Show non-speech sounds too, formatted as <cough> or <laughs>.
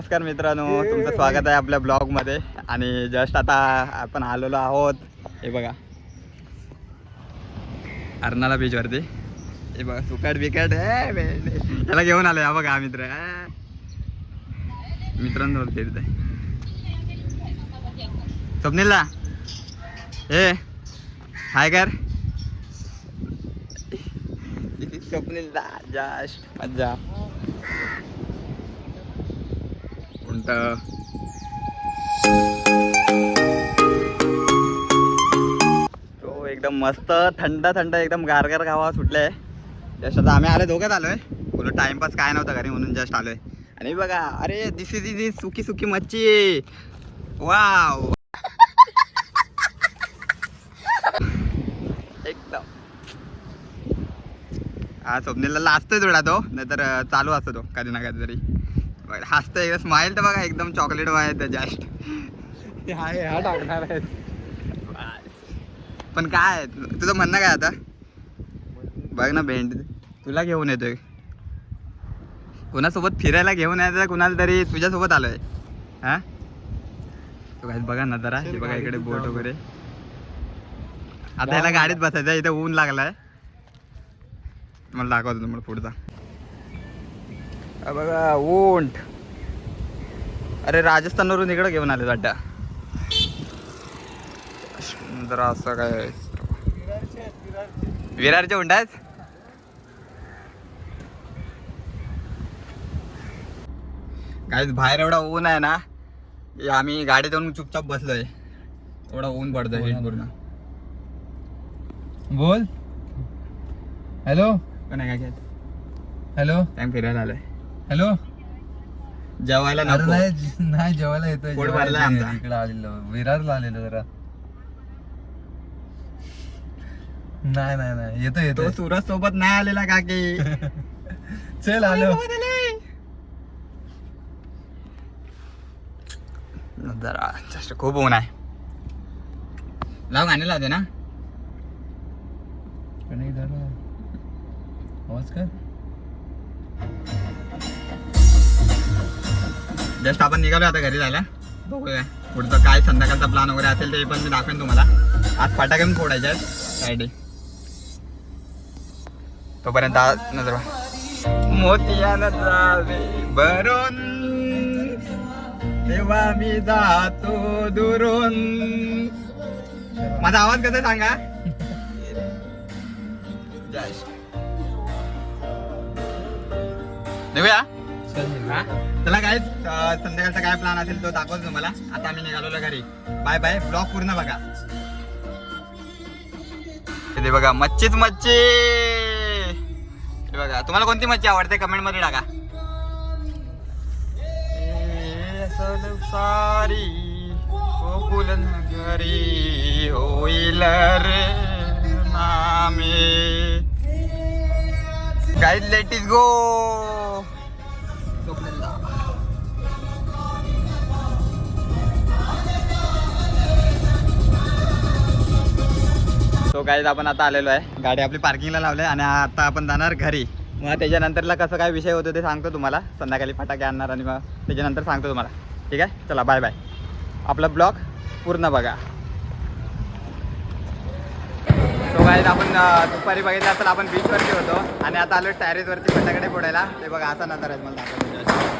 नमस्कार मित्रांनो तुमचं स्वागत आहे आपल्या ब्लॉगमध्ये. आणि जस्ट आता आपण आलेलो आहोत. हे बघा. अर्नाला बीचवरती हे बघा सुकट बिकट हे त्याला घेऊन आलो हा बघा मित्र. मित्रांनो फिरते स्वप्नीलला. हे हाय कर. स्वप्नीलला जस्ट मज्जा. कोणतं तो एकदम मस्त थंड थंड एकदम गारगार गावा सुटलाय. जस्ट आता आम्ही आलोय धोक्यात आलोय. बोलो टाइमपास काय नव्हता घरी म्हणून जस्ट आलोय. आणि बघा अरे दिस इज दिस सुकी सुकी मच्छी. वाव एकदम. हा स्वप्नेला लाजतोय थोडा तो नाहीतर चालू असतो तो कधी ना कधीतरी. हसतोय एकदम स्माईल तर बघा एकदम चॉकलेट वाय जस्ट हा टाकणार आहे पण काय तुझं म्हणणं काय आता? बघ ना भेंड. तुला घेऊन येतोय. कुणासोबत फिरायला घेऊन यायचं कुणाला तरी तुझ्यासोबत आलोय. हा? तू काय बघा ना जरा हे बघा इकडे बोट वगैरे. आता याला गाडीत बसायचं इथे ऊन लागलाय. मला दाखवतो तुम्हाला पुढचा. बघा ऊंट. अरे राजस्थानवरून इकडे घेऊन आले वाटतं जरा असं काय. विरारचे उंट आहेत? काय बाहेर एवढा ऊन आहे ना आम्ही गाडीत येऊन चुपचाप बसलोय. एवढा ऊन पडतोय. पूर्ण बोल हॅलो पण काय काय? हॅलो टाइम फिरायला आलोय. हॅलो? जेवायला अरे नको. नाही नाही जेवायला येतोय पोट जेवायला भरलंय आमचं. इकडे आलेलो. विरारला आलेलो जरा. नाही नाही नाही येतो तो येतो सुरज सोबत नाही आलेला का की <laughs> चल आलो. जरा जास्त खूप ऊन आहे. लाव गाणे लावते ना. ना. आवाज कर. जस्ट आपण निघालो आता घरी जायला. बघूया पुढचं काय संध्याकाळचा प्लॅन वगैरे असेल ते पण मी दाखवेन तुम्हाला. आज फटाके पण फोडायचे आहेत. फ्रायडे तोपर्यंत आज नजर मोतियान जावे भरून तेव्हा मी जातो दुरून. माझा आवाज कसा आहे सांगा? देऊया. हा? चला काय संध्याकाळचा काय प्लॅन असेल तो दाखवतो तुम्हाला. आता आम्ही निघालो घरी. बाय बाय ब्लॉग पूर्ण बघा. इथे बघा मच्छीच मच्छी! हे बघा तुम्हाला कोणती मच्छी आवडते? कमेंटमध्ये टाका. ए, सारी गोकुल होईल रे नामे. Guys let's go so guys आपण आता आलेलो आहे. गाडी आपली पार्किंगला लावली आणि आता आपण जाणार घरी. मग त्याच्यानंतरला कसं काय विषय होतो ते सांगतो तुम्हाला. संध्याकाळी फटाके आणणार आणि मग त्याच्यानंतर सांगतो तुम्हाला. ठीक आहे? चला बाय बाय आपला ब्लॉग पूर्ण बघा. सो गाईज आपण दुपारी बघितलं असेल आपण बीचवरती होतो. आणि आता आलो टॅरेसवरती फटाकडे फोडायला. ते बघा असा नंतर आहे मला